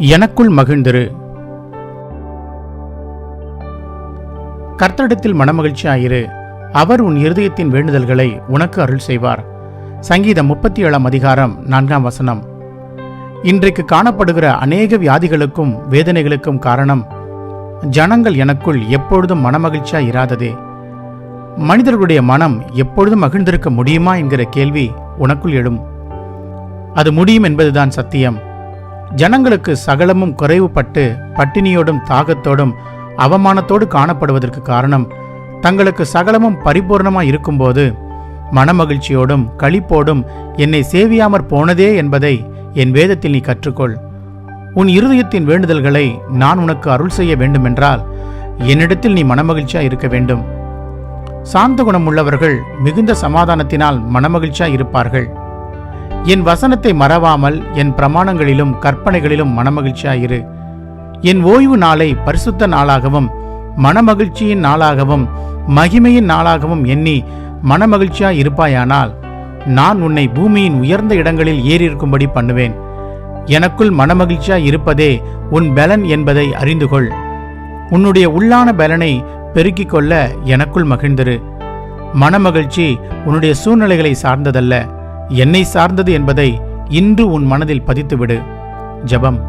எனக்குள் மகிழ்ந்திரு. கர்த்தரிடத்தில் மனமகிழ்ச்சியாயிரு. அவர் உன் இருதயத்தின் வேண்டுதல்களை உனக்கு அருள் செய்வார். சங்கீதம் முப்பத்தி ஏழாம் அதிகாரம் நான்காம் வசனம். இன்றைக்கு காணப்படுகிற அநேக வியாதிகளுக்கும் வேதனைகளுக்கும் காரணம் ஜனங்கள் எனக்குள் எப்பொழுதும் மனமகிழ்ச்சியா இராததே. மனிதர்களுடைய மனம் எப்பொழுதும் மகிழ்ந்திருக்க முடியுமா என்கிற கேள்வி உனக்குள் எழும். அது முடியும் என்பதுதான் சத்தியம். ஜனங்களுக்கு சகலமும் குறைவுபட்டு பட்டினியோடும் தாகத்தோடும் அவமானத்தோடு காணப்படுவதற்கு காரணம் தங்களுக்கு சகலமும் பரிபூர்ணமாய் இருக்கும்போது மனமகிழ்ச்சியோடும் களிப்போடும் என்னை சேவியாமற் போனதே என்பதை என் வேதத்தில் நீ கற்றுக்கொள். உன் இருதயத்தின் வேண்டுதல்களை நான் உனக்கு அருள் செய்ய வேண்டுமென்றால் என்னிடத்தில் நீ மனமகிழ்ச்சியா இருக்க வேண்டும். சாந்த குணம் உள்ளவர்கள் மிகுந்த சமாதானத்தினால் மனமகிழ்ச்சியா இருப்பார்கள். என் வசனத்தை மறவாமல் என் பிரமாணங்களிலும் கற்பனைகளிலும் மனமகிழ்ச்சியாயிரு. என் ஓய்வு நாளை பரிசுத்த நாளாகவும் மனமகிழ்ச்சியின் நாளாகவும் மகிமையின் நாளாகவும் எண்ணி மனமகிழ்ச்சியா இருப்பாயானால் நான் உன்னை பூமியின் உயர்ந்த இடங்களில் ஏறியிருக்கும்படி பண்ணுவேன். எனக்குள் மனமகிழ்ச்சியா இருப்பதே உன் பலன் என்பதை அறிந்து கொள் உன்னுடைய உள்ளான பலனை பெருக்கிக் கொள்ள எனக்குள் மகிழ்ந்திரு. மனமகிழ்ச்சி உன்னுடைய சூழ்நிலைகளை சார்ந்ததல்ல. என்னை சார்ந்தது என்பதை இன்று உன் மனதில் பதித்துவிடு. ஜெபம்.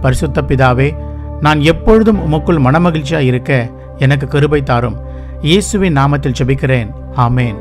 பரிசுத்த பிதாவே நான் எப்பொழுதும் உமக்குள் மனமகிழ்ச்சியா இருக்க எனக்கு கிருபை தாரும். இயேசுவின் நாமத்தில் ஜெபிக்கிறேன். ஆமேன்.